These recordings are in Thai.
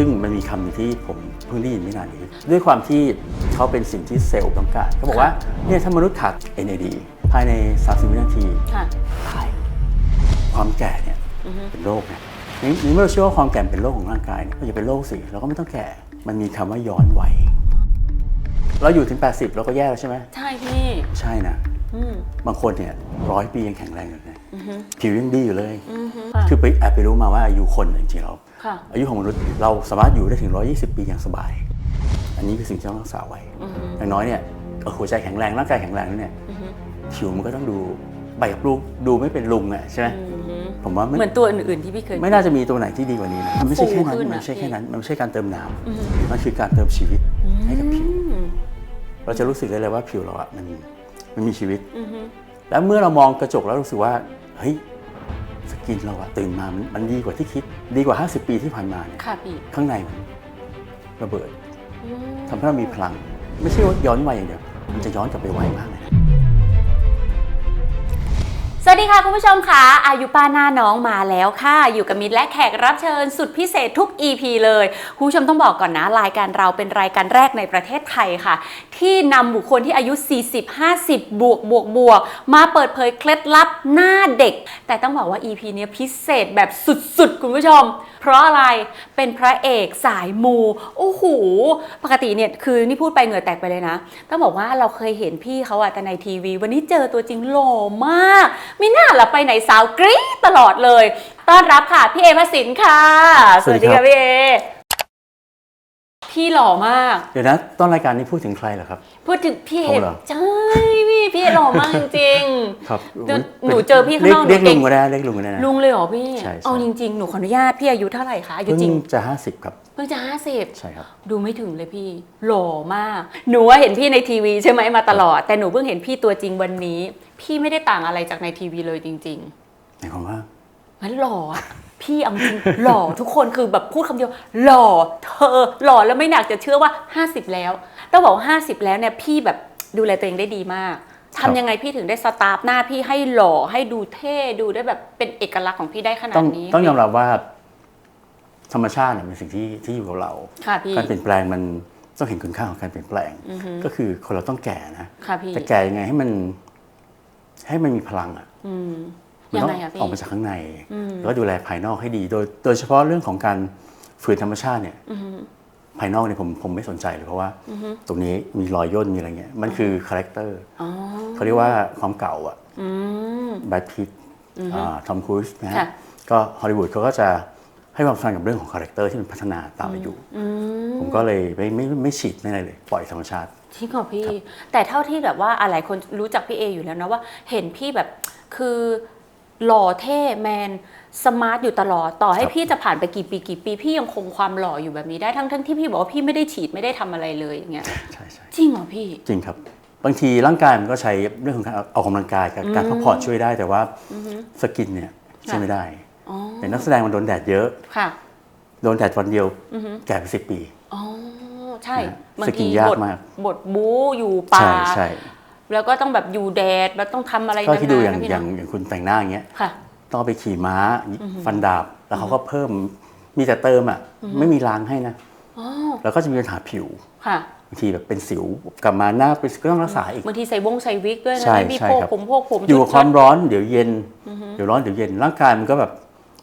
ซึ่งมันมีคำหนึ่งที่ผมเพิ่งได้ยินไม่นานนี้ ด้วยความที่เขาเป็นสิ่งที่เซลล์ต้องการเขาบอกว่าเนี่ยถ้ามนุษย์ขาด NAD ภายใน 30 วินาทีค่ะ ตายความแก่เนี่ยเป็นโรคนะนี่นี่เมื่อเราเชื่อว่าความแก่เป็นโรคของร่างกายเนี่ยก็อย่าเป็นโรคสิเราก็ไม่ต้องแก่ มันมีคำว่าย้อนวัยเราอยู่ถึง 80 เราก็แย่แล้วใช่ไหมใช่พี่ ใช่นะ อืมบางคนเนี่ยร้อยปียังแข็งแรงอยู่เลยอือฮึผิวยังดีอยู่เลย อือฮึค่ะ คือไปแอบไปรู้มาว่าอายุคนจริงๆเราค่ะ อายุของมนุษย์เราสามารถอยู่ได้ถึง 120 ปีอย่างสบาย อันนี้คือสิ่งที่ต้องรักษาไว้อย่างน้อยเนี่ยเออหัวใจแข็งแรงร่างกายแข็งแรงแล้วเนี่ยผิวมันก็ต้องดูใบกับลูกดูไม่เป็นลุงอะใช่ไหมอือฮึผมว่าไม่เหมือนตัวอื่นๆที่พี่เคย ไม่น่าจะมีตัวไหนที่ดีกว่านี้นะมันไม่ใช่แค่นั้นฟูขึ้นมันอะไม่ใช่แค่พี่นั้น มันไม่ใช่การเติมน้ำมันคือการเติมชีวิตให้กับผิวอืมเราจะรู้สึกได้เลยว่าผิวเราอะมันมันมีชีวิตอือฮึแล้วเมื่อเรามองกระจกแล้วรู้สึกว่าเฮ้ย สกินเราอะตื่นมามันมันดีกว่าที่คิด ดีกว่า 50 ปีที่ผ่านมาเนี่ยค่ะพี่ข้างในมันระเบิดอืม ทำให้เรามีพลัง ไม่ใช่ว่าย้อนวัยอย่างเดียวมันจะย้อนกลับไปไวมากเลยนะส วัสดีค่ะคุณผู้ชมค่ะ อายุป้าหน้าน้องมาแล้วค่ะ อยู่กับมิตรและแขกรับเชิญสุดพิเศษทุก EP เลย คุณผู้ชมต้องบอกก่อนนะ รายการเราเป็นรายการแรกในประเทศไทยค่ะ ที่นำบุคคลที่อายุ 40 50 บวกบวกบวกมาเปิดเผยเคล็ดลับหน้าเด็ก แต่ต้องบอกว่า EP นี้พิเศษแบบสุดๆ คุณผู้ชมเพราะอะไรเป็นพระเอกสายมูโอ้โหปกติเนี่ยคือนี่พูดไปเหงื่อแตกไปเลยนะ ต้องบอกว่าเราเคยเห็นพี่เขาอะแต่ในทีวี วันนี้เจอตัวจริงหล่อมากไม่น่าละไปไหนสาวกรี๊ดตลอดเลย ต้อนรับค่ะพี่เอมาสินค่ะ สวัสดีครับพี่เอ พี่หล่อมาก เดี๋ยวนะต้นรายการนี้พูดถึงใครเหรอครับ พูดถึงพี่เอผมเหรอ ใช่พี่พี่เอหล่อมากจริงครับเดี๋ยวหนูเจอพี่ข้างนอกเรียกหนูเก่ลุง งก็ได้เรียกลุงก็ได้นะๆลุงเลยเหรอพี่ ใช่ใช่ เอาจริง ๆ หนูขออนุญาตพี่อายุเท่าไหร่คะอายุเพิ่งจริง จะ50ครับเพิ่งจะห้าสิบ ใช่ครับ ดูไม่ถึงเลยพี่ หล่อมาก หนูว่าเห็นพี่ในทีวีใช่ไหมมาตลอด แต่หนูเพิ่งเห็นพี่ตัวจริงวันนี้ พี่ไม่ได้ต่างอะไรจากในทีวีเลยจริงหมายความว่า ๆมันหล่ออะ พี่เอาจริงหล่อทุกคนคือแบบพูดคำเดียว หล่อเธอหล่อแล้วไม่หนักจะเชื่อว่า 50 แล้วต้องบอกว่า50 แล้วเนี่ยพี่แบบดูแลตัวเองได้ดีมากครับทำยังไงพี่ถึงได้สตาร์ฟหน้าพี่ให้หล่อให้ดูเท่ดูได้แบบเป็นเอกลักษณ์ของพี่ได้ขนาต้อดงนี้ ต้องยอมรับว่า ธรรมชาติเนี่ยเป็นสิ่งที่ที่อยู่กับเราค่ะพี่การเปลี่ยนแปลงมันต้องเห็นคุณค่าของการเปลี่ยนแปลง ก็คือคนเราต้องแก่นะค่ะพี่แต่แก่ยังไงให้มัน ให้มันมีพลังอะอื มมัยังต้องไงอะพี่ออกมาจากข้างในอืมแล้วก็ดูแลภายนอกให้ดี โดยโดยเฉพาะเรื่องของการฝืนธรรมชาติเนี่ยอือฮึภายนอกเนี่ยผมผมไม่สนใจเลยเพราะว่าตรงนี้มีรอยย่นมีอะไรเงี้ยมันคือคาแรคเตอร์อ๋อเขาเรียกว่าความเก่าอะอืมแบทพิททอมครูซนะค่ะฮะก็ฮอลลีวูดเขาก็จะให้ความสำคัญกับเรื่องของคาแรคเตอร์ที่มันพัฒนาตามอายุอืมผมก็เลยไม่ไม่ไม่ฉีดไม่อะไรเลย ปล่อยธรรมชาติจริงเหรอพี่ แต่เท่าที่แบบว่าอะไรคนรู้จักพี่เออยู่แล้วนะว่า เห็นพี่แบบคือ หล่อเท่แมนสมาร์ทอยู่ตลอดต่อให้ครับพี่จะผ่านไปกี่ปีกี่ปีพี่ยังคงความหล่ออยู่แบบนี้ได้ทั้งทั้งที่พี่บอกว่าพี่ไม่ได้ฉีดไม่ได้ทำอะไรเลยอย่างเงี้ยใช่ใช่จริงเหรอพี่ จริงครับ บางทีร่างกายมันก็ใช้เรื่องของการออกกำลังกายกับการพักผ่อนช่วยได้แต่ว่าสกินเนี่ยช่วยไม่ได้อ๋อแต่นักแสดงมันโดนแดดเยอะค่ะโดนแดดวันเดียวแก่ไปสิบปีอ๋อใช่นะบางสกิทีนยากบทมากบทบู๊อยู่ป่าใช่ใช่ แล้วก็ต้องแบบอยู่แดดแล้วต้องทำอะไรก็นานๆที่ดูอย่างนะพี่อย่างเนะอย่างคุณแต่งหน้าอย่างเงี้ยค่ะ ต้องเอาไปขี่ม้าฟันดาบ แล้วเขาก็เพิ่มมีแต่เติมอะไม่มีล้างให้นะอ๋อ แล้วก็จะมีปัญหาผิวค่ะ บางทีแบบเป็นสิวกลับมาหน้าเป็นก็ต้องรักษาอีก บางทีใส่วงใส่วิกด้วยนะใช่มีใช่โพกครับ ผมโพกผมอยู่กับชุดความร้อนเดี๋ยวเย็น เดี๋ยวร้อนเดี๋ยวเย็นร่างกายมันก็แบบ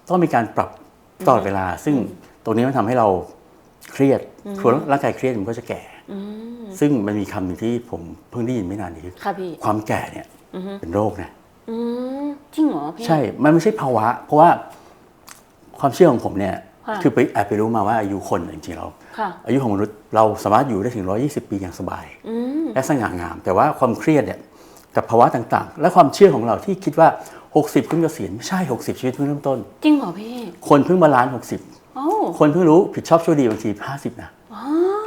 ต้องมีการปรับตลอดเวลา ซึ่งตรงนี้มันทำให้เราเครียดพอร่างกายเครียดมันก็จะแก่ ซึ่งมันมีคำหนึ่งที่ผมเพิ่งได้ยินไม่นานนี้ค่ะพี่ ความแก่เนี่ยเป็นโรคนะอืมจริงเหรอพี่ ใช่ มันไม่ใช่ภาวะ เพราะว่าความเชื่อของผมเนี่ยค่ะ คือไปแอบไปรู้มาว่าอายุคนจริงๆเราค่ะ อายุของมนุษย์เราสามารถอยู่ได้ถึง 120 ปีอย่างสบาย อืม และสง่างาม แต่ว่าความเครียดเนี่ยกับภาวะต่างๆ และความเชื่อของเราที่คิดว่า 60เพิ่งเกษียณไม่ใช่ 60 ชีวิตเพิ่งเริ่มต้น จริงเหรอพี่คนเพิ่งบาลานซ์60 โอ้คนเพิ่งรู้ผิดชอบชั่วดีบางที50นะอ๋อ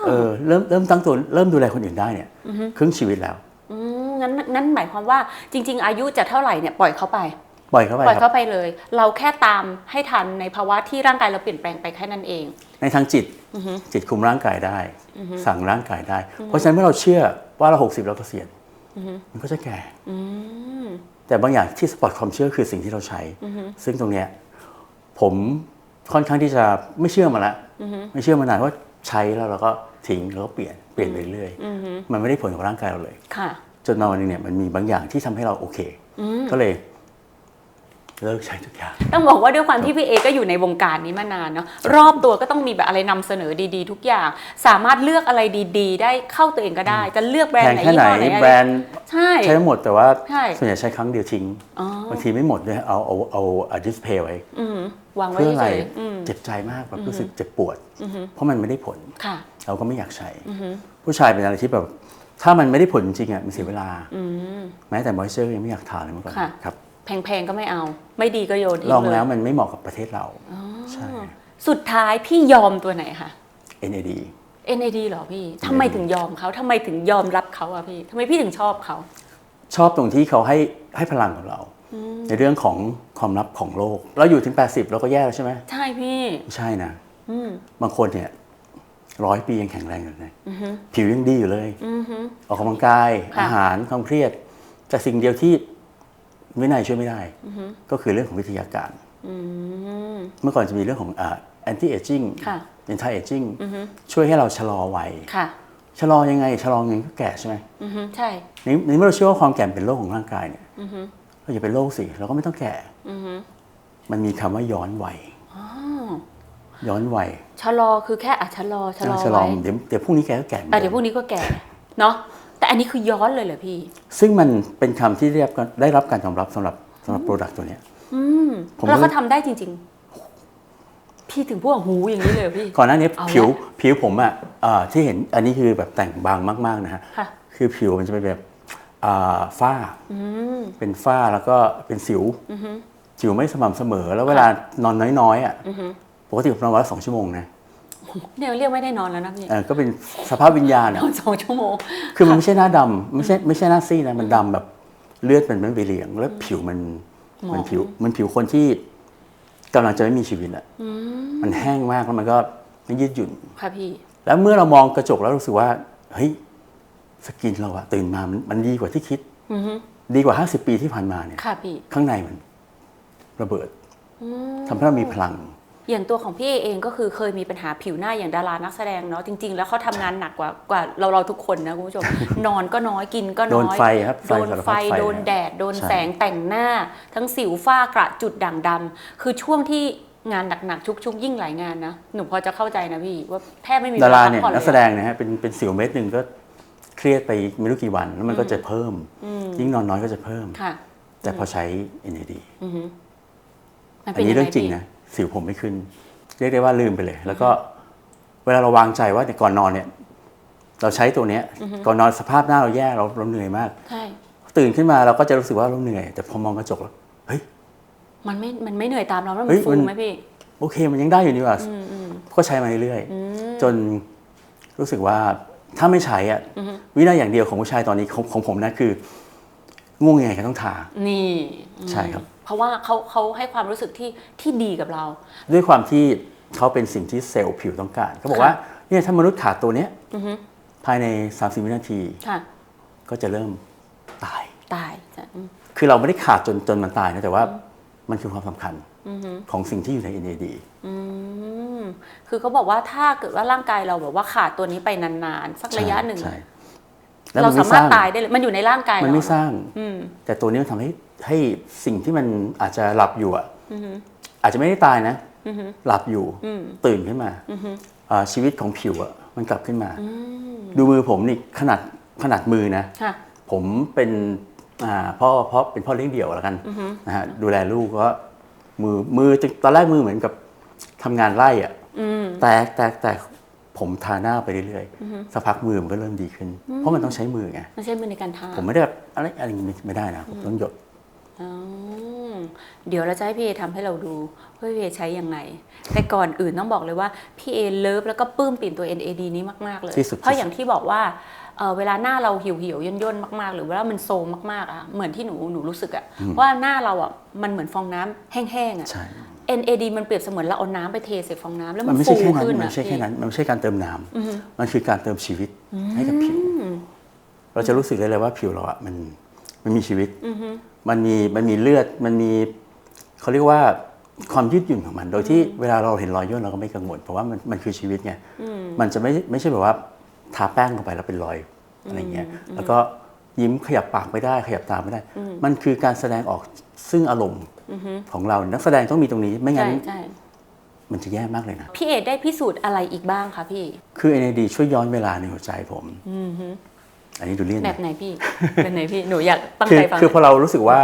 เออเริ่มเริ่มตั้งตัวเริ่มดูแลคนอื่นได้เนี่ยครึ่งชีวิตแล้วอืมงั้นงั้นหมายความว่าจริง ๆ อายุจะเท่าไหร่เนี่ยปล่อยเขาไปปล่อยเข้าไปปล่อยครัเขาบไปเลย เราแค่ตามให้ทันในภาวะที่ร่างกายเราเปลี่ยนแปลงไปแค่นั้นเอง ในทางจิตจิตคุมร่างกายได้ สั่งร่างกายได้ เพราะฉะนั้นเมื่อเราเชื่อว่าเรา60เราเกษียณมันก็จะแก่อืมแต่บางอย่างที่สปอร์ตความเชื่อคือสิ่งที่เราใช้ ซึ่งตรงเนี้ยผมค่อนข้างที่จะไม่เชื่อมาละไม่เชื่อมานานว่าใช้แล้วเราก็ ทิ้งแล้วก็เปลี่ยนเปลี่ยนไปเรื่อยมันไม่ได้ผลกับร่างกายเราเลยค่ะจนมาวันหนึงเนี่ยมันมีบางอย่างที่ทำให้เราโอเค ก็เลยเลิกใช้ทุกอย่างต้องบอกว่าด้วยความที่พี่เอก็อยู่ในวงการนี้มานานเนาะรอบตัวก็ต้องมีแบบอะไรนำเสนอดีๆ ทุกอย่าง สามารถเลือกอะไรดีๆ ได้เข้าตัวเองก็ได้ จะเลือกแบรนแพด์งไหนแค่ยี่ไหนห้อไหนอะแบไรรนด์ใช่ใช้หมดแต่ว่าใช่ส่วนใหญ่ใช้ครั้งเดียวทิ้งอ๋อบางทีไม่หมดด้วยเอาเอาเอาเอาดิสเพย์ไว้อืมวางไว้เพื่ออะไรเฉยๆอืมเจ็บใจมากแบบรู้สึกเจ็บปวด เพราะมันไม่ได้ผลค่ะ เราก็ไม่อยากใช้ ผู้ชายเป็นอะไรที่แบบถ้ามันไม่ได้ผลจริงๆอะมันเสียเวลาอืมแม้แต่มอยเจอร์ยังไม่อยากทานเลยเมื่อก่อนค่ะครับแพงๆก็ไม่เอา ไม่ดีก็โยนทิ้งลองเลยแล้วมันไม่เหมาะกับประเทศเราใช่สุดท้ายพี่ยอมตัวไหนคะ NAD NAD เหรอพี่ทำไมถึงยอมเขาทำไมถึงยอมรับเขาอะพี่ทำไมพี่ถึงชอบเขา ชอบตรงที่เขาให้ให้พลังกับเรา ในเรื่องของความลับของโลก เราอยู่ถึง 80 เราก็แย่แล้วใช่ไหมใช่พี่ไม่ใช่นะอืมบางคนเนี่ย ร้อยปียังแข็งแรงอยู่เลยผิวยังดีอยู่เลยอือฮึออกกำลังกายค่ะอาหารความเครียด แต่สิ่งเดียวที่วินัยช่วยไม่ได้ ก็คือเรื่องของวิทยาการอืมเมื่อก่อนจะมีเรื่องของอ่า anti aging ค่ะ anti aging ช่วยให้เราชะลอวัยค่ะชะลอยังไงชะลอยังไงก็แก่ใช่ไหมอือฮึใช่ในในเมื่อเราเชื่อว่าความแก่เป็นโรคของร่างกายเนี่ยเราอย่าเป็นโรคสิเราก็ไม่ต้องแก่อือฮึมันมีคำว่าย้อนวัยอ๋อ ย้อนวัยชะลอคือแค่อะชะลอชะลอชะลอไว้เดี๋ยวเดี๋ยวพรุ่งนี้แกก็แก่หมือนอะดิมเดี๋ยวพรุ่งนี้ก็แก่เนาะแต่อันนี้คือย้อนเลยเหรอพี่ ซึ่งมันเป็นคำที่ได้รับการได้รับการยอมรับสำหรับสำหรับโปรดักต์ตัวเนี้ยอืมผมแล้วก็เขาทำได้จริง ๆ พี่ถึงพวกหูอย่างนี้เลยเหรอพี่ก่อนหน้านี้เอาละผิวผิวผมอะอ่าที่เห็นอันนี้คือแบบแต่งบางมาก ๆ นะฮะค่ะคือผิวมันจะเป็นแบบอ่าฝ้าอืมเป็นฝ้าแล้วก็เป็นสิวสิวไม่สม่ำเสมอ แล้วเวลานอนน้อยๆอะ ปกติผมนอนวันละสองชั่วโมงนะเนี่ยเรียกไม่ได้นอนแล้วนะพี่เออก็เป็นสภาพวิญญาณนอะอนสองชั่วโมง คือมันไม่ใช่หน้าดำไม่ใช่ไม่ใช่หน้าซีดนะมันดำแบบเลือดมันไม่ไปเหลียง แล้วผิวมันหมองมันผิว มันผิวคนที่กำลังจะไม่มีชีวิตอะมันแห้งมากแล้วมันก็ไม่ยืดหยุ่นค่ะพี่ แล้วเมื่อเรามองกระจกแล้วรู้สึกว่าเฮ้ยสกินเราอะตื่นมามันมันดีกว่าที่คิดอือฮึดีกว่า50ปีที่ผ่านมาเนี่ยค่ะพี่ข้างในมัน ระเบิดทำให้เรามีพลัง อย่างตัวของพี่เอเองก็คือเคยมีปัญหาผิวหน้าอย่างดารานักแสดงเนาะจริง ๆ แล้วเขาทำงานหนักกว่ากว่าเราเราทุกคนนะคุณผู้ชม นอนก็น้อยกินก็น้อยโดนไฟครับไฟโดนสารไฟพัดไฟโดนแดด โดนใช่ แสงแต่งหน้า ทั้งสิวฝ้ากระจุดด่างดำคือช่วงที่งานหนักๆชุกๆยิ่งหลายงานนะหนูพอจะเข้าใจนะพี่ว่าแทบไม่มีดาราพักเนี่ยผ่อลนักแสดงนะฮะเป็นเป็นสิวเม็ดหนึ่งก็เครียดไปไม่รู้กี่วันแล้วมันก็จะเพิ่มยิ่งนอนน้อยก็จะเพิ่ม ค่ะแต่พอใช้ NAD มันอัเป็นนนี้ยัเรื่องไจริงพี่นะ สิวผมไม่ขึ้น เรียกได้ว่าลืมไปเลย แล้วก็เวลาเราวางใจว่าเนี่ยก่อนนอนเนี่ย เราใช้ตัวเนี้ย ก่อนนอนสภาพหน้าเราแย่เราเราเหนื่อยมากใช่ตื่นขึ้นมาเราก็จะรู้สึกว่าเราเหนื่อย แต่พอมองกระจกแล้วเฮ้ยมันไม่มันไม่เหนื่อยตามเราแล้วเฮ้มันยฟูมันไหมพี่โอเคมันยังได้อยู่นี่หว่าก็ใช้มาเรื่อยๆจนรู้สึกว่าถ้าไม่ใช้อะวินัยอย่างเดียวของผู้ชายตอนนี้ของของผมนะคือง่วงยังไงก็ต้องทานี่อืมใช่ครับ เพราะว่าเขาเขาให้ความรู้สึกที่ที่ดีกับเรา ด้วยความที่เขาเป็นสิ่งที่เซลล์ผิวต้องการเขาบอกว่าเนี่ยถ้ามนุษย์ขาดตัวเนี้ยภายใน 30วินาที ค่ะ ก็จะเริ่มตาย ตายจ้ะอืมคือเราไม่ได้ขาดจนจนมันตายนะแต่ว่ามันคือความสำคัญของสิ่งที่อยู่ใน NAD อืมคือเขาบอกว่าถ้าเกิดว่าร่างกายเราแบบว่าขาดตัวนี้ไปนานๆ สักระยะหนึ่ง ใช่แล้วเรามันสาไม่มารถสร้างตายได้เลย มันอยู่ในร่างกายมันไม่เรสร้าง อืม แต่ตัวนี้มันทำให้ ให้สิ่งที่มันอาจจะหลับอยู่อะอาจจะไม่ได้ตายนะหลับอยู่ตื่นขึ้นมาอ่าชีวิตของผิวอะมันกลับขึ้นมา ดูมือผมนี่ขนาดขนาดมือนะค่ะผมเป็นอ่าพ่อพ่อเป็นพ่อเลี้ยงเดี่ยวแล้วกันนะฮะดูแลลูกก็มือมือตอนแรกมือเหมือนกับทำงานไล่อะแตกแตกแตกผมทาหน้าไปเรื่อยๆสักพักมือมันก็เริ่มดีขึ้น เพราะมันต้องใช้มือไงไม่ใช่มือในการทาผมไม่ได้แบบอะไรอะไรอย่างงี้ไม่ได้นะผมต้องหยดอ๋อ เดี๋ยวเราจะให้พี่เอทำให้เราดูว่าพี่เอใช้ยังไง แต่ก่อนอื่นต้องบอกเลยว่าพี่เอเลิฟแล้วก็ปลื้มปิ่นตัว NAD นี้มากๆเลย ที่สุด เพราะอย่างที่บอกว่าเอ่อเวลาหน้าเราเหี่ยวเหี่ยวย่นย่นๆมากๆ หรือว่ามันโซมมากๆอะเหมือนที่หนูหนูรู้สึกอะว่าหน้าเราอะมันเหมือนฟองน้ำแห้งๆอะใช่ NAD มันเปรียบเสมือนเราเอาน้ำไปเทใส่ฟองน้ำแล้วมัมันนไม่ฟูใช่แค่นั้นขึ้นมันอะไม่ใช่แค่พี่นั้น มันไม่ใช่การเติมน้ำมันคือการเติมชีวิตให้กับผิว เราจะรู้สึกได้เลยว่าผิวเราอะมัน มันมีชีวิต มันมีมันมีเลือด มันมีเขาเรียกว่าความยืดหยุ่นของมัน โดยที่เวลาเราเห็นรอยย่นเราก็ไม่กังวลเพราะว่ามันมันคือชีวิตไงมันจะไม่ไม่ใช่แบบว่าทาแป้งลงไปแล้วเป็นรอยอะไรเงี้ย แล้วก็ยิ้มขยับปากไม่ได้ ขยับตาไม่ได้ มันคือการแสดงออกซึ่งอารมณ์ของเรานักแสดงต้องมีตรงนี้ไม่งั้ใช่นใช่มันจะแย่มากเลยนะ พี่เอได้พิสูจน์อะไรอีกบ้างคะพี่ คือ NAD ช่วยย้อนเวลาในหัวใจผม อันนี้ดูเลี่ยนแบนะบไหนพี่เป็นไหนพี่หนูอยากตั้งคือใจฟังคือพอเรารู้สึกว่า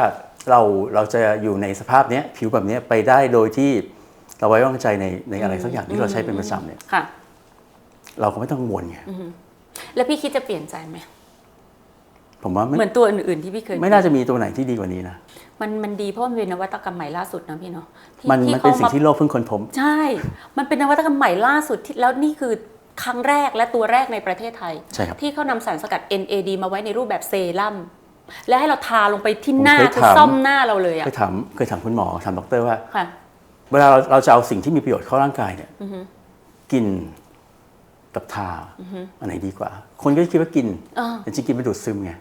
เราเราจะอยู่ในสภาพเนี้ยผิวแบบเนี้ยไปได้โดยที่เราไว้วางใจในในอะไรสักอย่างที่เราใช้เป็นประจำเนี่ยค่ะเราก็ไม่ต้องกังวลไงแล้วพี่คิดจะเปลี่ยนใจไหมผมว่าไม่เหมือนตัวอื่นๆที่พี่เคย ไม่น่าจะมีตัวไหนที่ดีกว่านี้นะมันมันดีเพราะมันเป็นนวัตกรรมใหม่ล่าสุดนะพี่เนาะที่มันที่มันเป็นขาสิ่งที่โลกเพิ่งค้นพบใช่ มันเป็นนวัตกรรมใหม่ล่าสุดที่แล้วนี่คือ ครั้งแรกและตัวแรกในประเทศไทย ใช่ครับที่เขานำสารสกัด NAD มาไว้ในรูปแบบเซรั่มและให้เราทาลงไปที่หน้าผมเคยคือถาม ซ่อมหน้าเราเลยอะเคยถามเคยถามคุณหมอถามด็อกเตอร์ว่า ค่ะ เวลาเราเราจะเอาสิ่งที่มีประโยชน์เข้าร่างกายเนี่ยกินกับทาอันไหนดีกว่า คนก็คิดว่ากินอ่าแต่จริงๆกินมันดูดซึมไง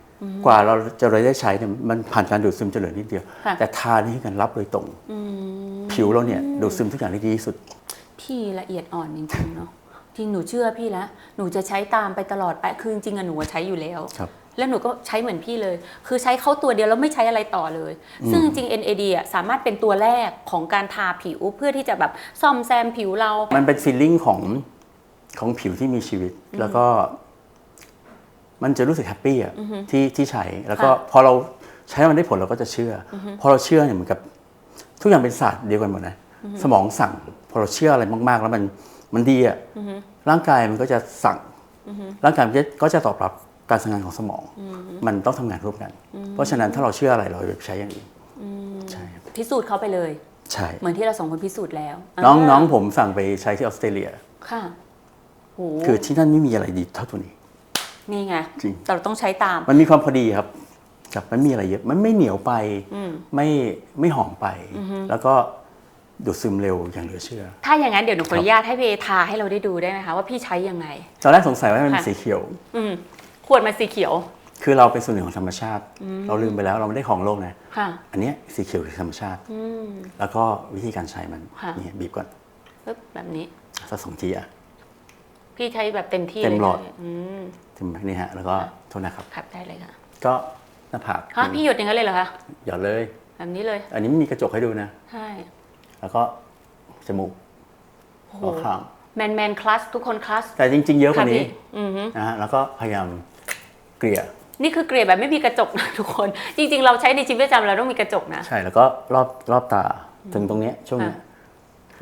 กว่าเราจะได้ใช้เนี่ยมันผ่านการดูดซึมจะเหลือนิดเดียว ค่ะ แต่ทานี่คือการรับโดยตรงผิวเราเนี่ยดูดซึมทุกอย่างได้ดีที่สุด พี่ละเอียดอ่อนจริงๆเนาะ จริงหนูเชื่อพี่แล้วหนูจะใช้ตามไปตลอดไปคือจริงๆอะหนูอะใช้อยู่แล้ว ครับ แล้วหนูก็ใช้เหมือนพี่เลย คือใช้เข้าตัวเดียวแล้วไม่ใช้อะไรต่อเลย ซึ่งจริงๆ NAD อะสามารถเป็นตัวแรกของการทาผิวเพื่อที่จะแบบซ่อมแซมผิวเรา มันเป็นฟีลลิ่งของของผิวที่มีชีวิต แล้วก็ มันจะรู้สึกแฮปปี้อะที่ที่ใช้แล้วก็ค่ะพอเราใช้แล้วมันได้ผลเราก็จะเชื่ออพอเราเชื่อเนี่ยเหมือนกับ ทุกอย่างเป็นศาสตร์เดียวกันหมดนะสมองสั่ง พอเราเชื่ออะไรมาก ๆ แล้วมัน มันดีอะร่างกายมันก็จะสั่งร่างกายมันก็ก็จะตอบรับการทำงานของสมอง มันต้องทำงานร่วมกัน เพราะฉะนั้นถ้าเราเชื่ออะไรเราจะใช้อย่างอื่นใช่ครับพิสูจน์เขาไปเลย ใช่ เหมือนที่เราสองคนพิสูจน์แล้ว น้องาน้องผมสั่งไปใช้ที่ออสเตรเลีย ค่ะโหคือที่นั่นไม่มีอะไรดีเท่าตัวนี้ นี่ไงจริงแต่เราต้องใช้ตาม มันมีความพอดีครับกับมันมีอะไรเยอะ มันไม่เหนียวไป ไม่ไม่หอมไป แล้วก็ ดูดซึมเร็วอย่างเหลือเชื่อ ถ้าอย่างนั้นเดี๋ยวหนูขออนุญาตให้พี่เอทาให้เราได้ดูได้ไหมคะว่าพี่ใช้ยังไง ตอนแรกสงสัยว่ามันเป็นค่ะ สีเขียว อืมขวดมันสีเขียว คือเราเป็นส่วนหนึ่งของธรรมชาติ เราลืมไปแล้วเราไม่ได้ของโลกนะ ค่ะ อันเนี้ยสีเขียวคือธรรมชาติแล้วก็วิธีการใช้มันค่ะ นี่บีบก่อนปึ๊บแบบนี้ สักสองทีอะ พี่ใช้แบบเต็มที่เต็มเลยหลอดอืม ถึงไหมนี่ฮะ แล้วก็โทษนะครับขับได้เลยค่ะก็หน้าผากฮะพี่หยุดอย่างนั้นเลยเหรอคะหยอดเลย แบบนี้เลย อันนี้ไม่มีกระจกให้ดูนะ ใช่ แล้วก็จมูกโอ้โหหัวข้างแมนแมนคลาสทุกคนคลาสแต่จริง ๆ เยอะกว่านี้ค่ะพี่อือฮึนะฮะแล้วก็พยายามเกลี่ยนี่คือเกรดแบบไม่มีกระจกนะทุกคน จริง ๆ เราใช้ในชีวิตประจำเราต้องมีกระจกนะ ใช่แล้วก็รอบรอบตาถึงตรงเนี้ยช่วงเนี้ยค่ะ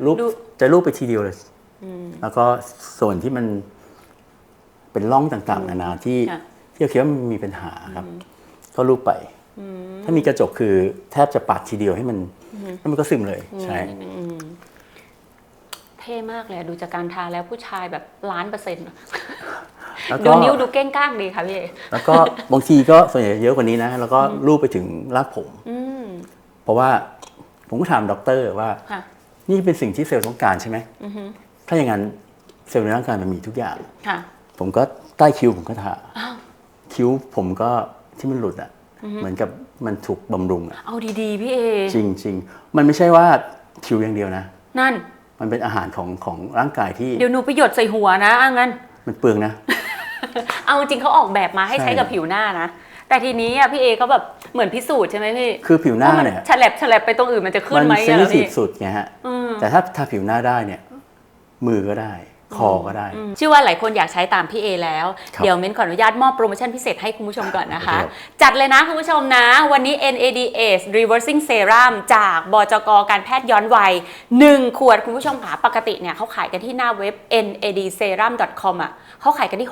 รูปดูจะรูปไปทีเดียวเลยแล้วก็ส่วนที่มันเป็นร่องต่างๆนานาที่ค่ะที่เราคิดว่ามันมีปัญหาครับ ก็รูปไปถ้ามีกระจกคือแทบจะปัดทีเดียวให้มัน แล้วมันก็ซึมเลยใช่เท่มากเลยอะดูจากการทาแล้วผู้ชายแบบล้านเปอร์เซ็นต์แล้วดูก็นิ้วดูเก้งก้างดีค่ะพี่เอแล้วก็บางทีก็ส่วนใหญ่เยอะกว่านี้นะ แล้วก็รูปไปถึงรากผมอืมเพราะว่าผมก็ถามด็อกเตอร์ว่าค่ะนี่เป็นสิ่งที่เซลล์ต้องการใช่ไหมอือฮึถ้าอย่างนั้นเซลล์ในร่างกายมันมีทุกอย่างค่ะผมก็ใต้คิ้วผมก็ทาอ้าวคิ้วผมก็ที่มันหลุดอะ เหมือนกับมันถูกบำรุงอะเอาดีๆ พี่เอ จริงจริงๆมันไม่ใช่ว่าคิ้วอย่างเดียวนะ นั่น มันเป็นอาหารของของร่างกายที่เดี๋ยวหนูไปหยดใส่หัวนะอะงั้น มันเปลืองนะ เอาจริงเขาออกแบบมาให้ใช่ใช้กับผิวหน้านะ แต่ทีนี้อะพี่เอเขาแบบเหมือนพิสูจน์ใช่ไหมพี่ คือผิวหน้าว่มัเนี่ยฉลับฉลับไปตรงอื่นมันจะขึ้มันไหมเซนอะซิทีพี่ฟสุดไงฮะอืมแต่ถ้าทาผิวหน้าได้เนี่ย มือก็ได้ คอก็ได้ เชื่อว่าหลายคนอยากใช้ตามพี่เอแล้วครับเดี๋ยวเม้นขออนุญาตมอบโปรโมชั่นพิเศษให้คุณผู้ชมก่อนนะคะครับจัดเลยนะคุณผู้ชมนะ วันนี้ NADH Reversing Serum จากบจกการแพทย์ย้อนวัย 1 ขวดคุณผู้ชมค่ะปกติเนี่ยเขาขายกันที่หน้าเว็บ nadserum.com อะ เขาขายกันที่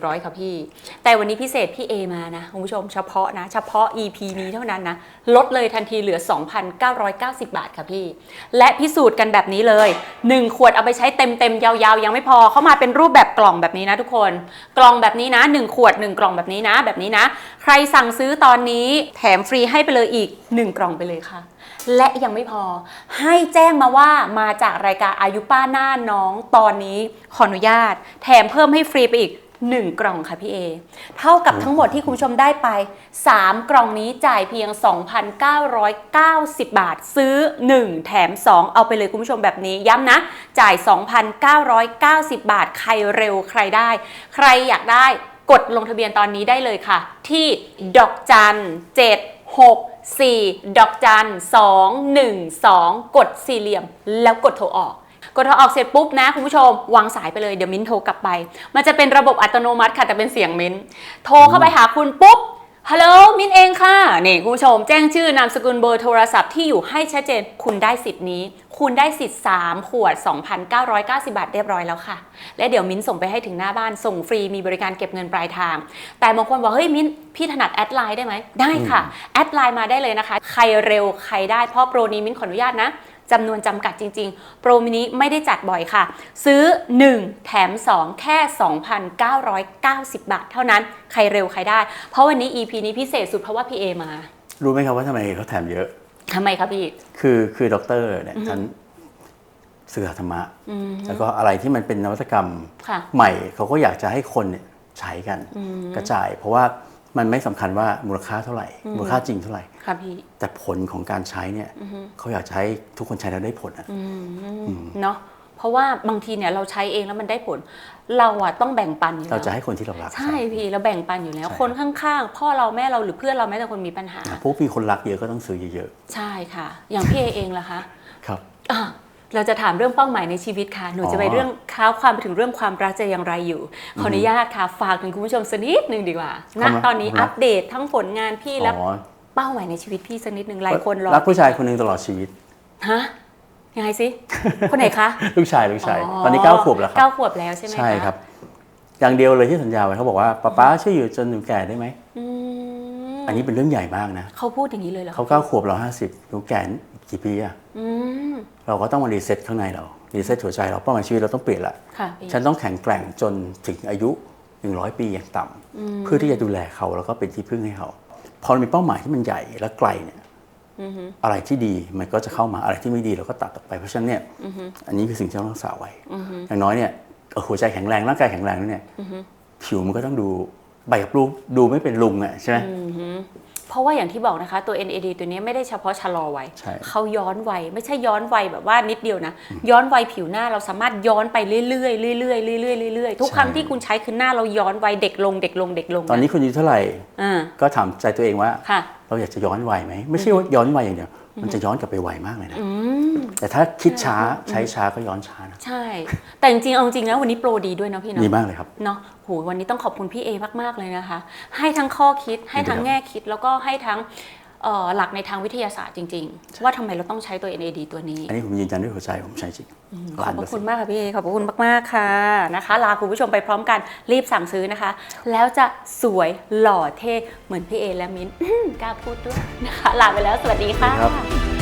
6,400 ค่ะพี่ แต่วันนี้พิเศษพี่เอมานะคุณผู้ชมเฉพาะนะ เฉพาะ EP นี้เท่านั้นนะ ลดเลยทันทีเหลือ 2,990 บาทค่ะพี่ และพิสูจน์กันแบบนี้เลย 1 ขวดเอาไปใช้เต็มๆ ยาวๆ ยังไม่พอเข้ามาเป็นรูปแบบกล่องแบบนี้นะทุกคน กล่องแบบนี้นะ 1 ขวด 1 กล่องแบบนี้นะ แบบนี้นะ ใครสั่งซื้อตอนนี้แถมฟรีให้ไปเลยอีก 1 กล่องไปเลยค่ะ และยังไม่พอ ให้แจ้งมาว่ามาจากรายการอายุป้าหน้าน้องตอนนี้ขออนุญาต แถมเพิ่มให้ฟรีไปอีก 1 กล่องค่ะพี่เอ เท่ากับทั้งหมดที่คุณผู้ชมได้ไป 3 กล่องนี้จ่ายเพียง 2,990 บาท ซื้อ 1 แถม 2 เอาไปเลยคุณผู้ชมแบบนี้ย้ำนะ จ่าย 2,990 บาท ใครเร็วใครได้ ใครอยากได้กดลงทะเบียนตอนนี้ได้เลยค่ะ ที่ดอกจัน 7 6 4 ดอกจัน 2 1 2 กดสี่เหลี่ยม แล้วกดโทรออก กดโทรออกเสร็จปุ๊บนะคุณผู้ชม วางสายไปเลยเดี๋ยวมิ้นโทรกลับไป มันจะเป็นระบบอัตโนมัติค่ะแต่เป็นเสียงมิ้น โทรเข้าไปหาคุณปุ๊บฮัลโหลมิ้นเองค่ะนี่คุณผู้ชม แจ้งชื่อนามสกุลเบอร์โทรศัพท์ที่อยู่ให้ชัดเจนคุณได้สิทธิ์นี้ คุณได้สิทธิ์ 3 ขวด 2,990 บาทเรียบร้อยแล้วค่ะ และเดี๋ยวมิ้นส่งไปให้ถึงหน้าบ้านส่งฟรีมีบริการเก็บเงินปลายทาง แต่บางคนบอกเฮ้ยมิ้นพี่ถนัดแอดไลน์ได้ไหมได้ค่ะ แอดไลน์มาได้เลยนะคะ ใครเร็วใครได้เพราะโปรนี้มิ้นขออนุญาตนะจำนวนจำกัดจริง ๆ โปรมินิไม่ได้จัดบ่อยค่ะ ซื้อ 1 แถม 2 แค่ 2,990 บาท เท่านั้น ใครเร็วใครได้ เพราะวันนี้ EP นี้พิเศษสุดเพราะว่าพี่เอมา รู้ไหมครับว่าทำไมเขาแถมเยอะ ทำไมครับพี่ คือคือด็อกเตอร์เนี่ยท่านสื่อธรรมะ แล้วก็อะไรที่มันเป็นนวัตกรรมค่ะใหม่เขาก็อยากจะให้คนเนี่ยใช้กันกระจาย เพราะว่ามันไม่สำคัญว่ามูลค่าเท่าไหร่ มูลค่าจริงเท่าไหร่ค่ะพี่แต่ผลของการใช้เนี่ยเขาอยากจะให้ทุกคนใช้แล้วได้ผลอะเนาะ เพราะว่าบางทีเนี่ยเราใช้เองแล้วมันได้ผล เราอะต้องแบ่งปันอยู่เราแล้วจะให้คนที่เรารัก ใช่พี่เราแบ่งปันอยู่แล้ว ใช่ คนข้างๆ พ่อเราแม่เราหรือเพื่อนเราแม้แต่คนมีปัญหานะพวกมีคนรักเยอะก็ต้องซื้อเยอะใช่ค่ะ อย่างพี่เอเองล่ะคะๆ ครับ อะเราจะถามเรื่องเป้าหมายในชีวิตค่ะ หนูจะไปอ๋อ เรื่องค้าความไปถึงเรื่องความรักจะอย่างไรอยู่ ขออนุญาตค่ะ ฝากถึงคุณผู้ชมสักนิดหนึ่งดีกว่าณความรักตอนนี้ความรักอัปเดตทั้งผลงานพี่และอ๋อเป้าหมายในชีวิตพี่สักนิดหนึ่งหลายคนรอรักผู้ชายคนหนึ่งตลอดชีวิต ฮะ ยังไงสิคนไหนคะลูกชายลูกชายตอนนี้เก้าขวบแล้วครัเก้าบขวบแล้วใช่ไหมะใช่ครับ อย่างเดียวเลยที่สัญญาไว้เขาบอกว่าป๊าป๊าช่วยอยู่จนหนูแก่ได้ไหมอืมอันนี้เป็นเรื่องใหญ่มากนะเขาพูดอย่างนี้เลยเหรอเขาเก้าขวบเราห้าสิบหนูแก่อีกกี่ปีอะอืมเราก็ต้องมารีเซ็ตข้างในเรารีเซ็ตหัวใจเราเป้าหมายชีวิตเราต้องเปลี่ยนละค่ะพี่ฉันต้องแข็งแกร่งจนถึงอายุ100ปีอย่างต่ำเพื่อที่จะดูแลเขาแล้วก็เป็นที่พึ่งให้เขาพอเรามีเป้าหมายที่มันใหญ่และไกลเนี่ย อะไรที่ดีมันก็จะเข้ามาอะไรที่ไม่ดีเราก็ตัดออกไปเพราะฉะนั้นเนี่ยอันนี้คือสิ่งที่เราต้องรักษาไว้อย่างน้อยเนี่ยเอ่อหัวใจแข็งแรงร่างกายแข็งแรงแล้วเนี่ยผิวมันก็ต้องดูใบกับลูกดูไม่เป็นลุงอะใช่ไหม เพราะว่าอย่างที่บอกนะคะ ตัว NAD ตัวนี้ไม่ได้เฉพาะชะลอวัยใช่ เขาย้อนวัยไม่ใช่ย้อนวัยแบบว่านิดเดียวนะ ย้อนวัยผิวหน้าเราสามารถย้อนไปเรื่อยๆเรื่อยๆเรื่อยๆเรื่อยๆทุกครั้งที่คุณใช้คือหน้าเราย้อนวัยเด็กลงเด็กลงเด็กลงตอนนี้คุณอายุเท่าไหร่ อ่าก็ถามใจตัวเองว่า ค่ะ เราอยากจะย้อนวัยไหม ไม่ใช่ว่าย้อนวัยอย่างเดียว มันจะย้อนกลับไปไวมากเลยนะ อืม แต่ถ้าคิดช้าใช้ช้าก็ย้อนช้านะใช่ แต่จริงๆเอาจริงๆแล้ววันนี้โปรดีด้วยเนาะพี่เนาะดีมากเลยครับเนาะโหวันนี้ต้องขอบคุณพี่เอมากๆเลยนะคะ ให้ทั้งข้อคิดให้ทั้งยินดีครับแง่คิดแล้วก็ให้ทั้งเอ่อหลักในทางวิทยาศาสตร์จริง ๆ ว่าทำไมเราต้องใช้ตัว NAD ตัวนี้ อันนี้ผมยืนยันด้วยหัวใจผมใช้จริง ขอล้าบนพเปอระร์คุเซ็นณต์มากค่ะพี่เอขอบพระคุณมากๆค่ะนะคะ ลาคุณผู้ชมไปพร้อมกันรีบสั่งซื้อนะคะ แล้วจะสวยหล่อเท่เหมือนพี่เอและมิ้นกล้าพูดด้วยนะคะ ลาไปแล้วสวัสดีค่ะครับ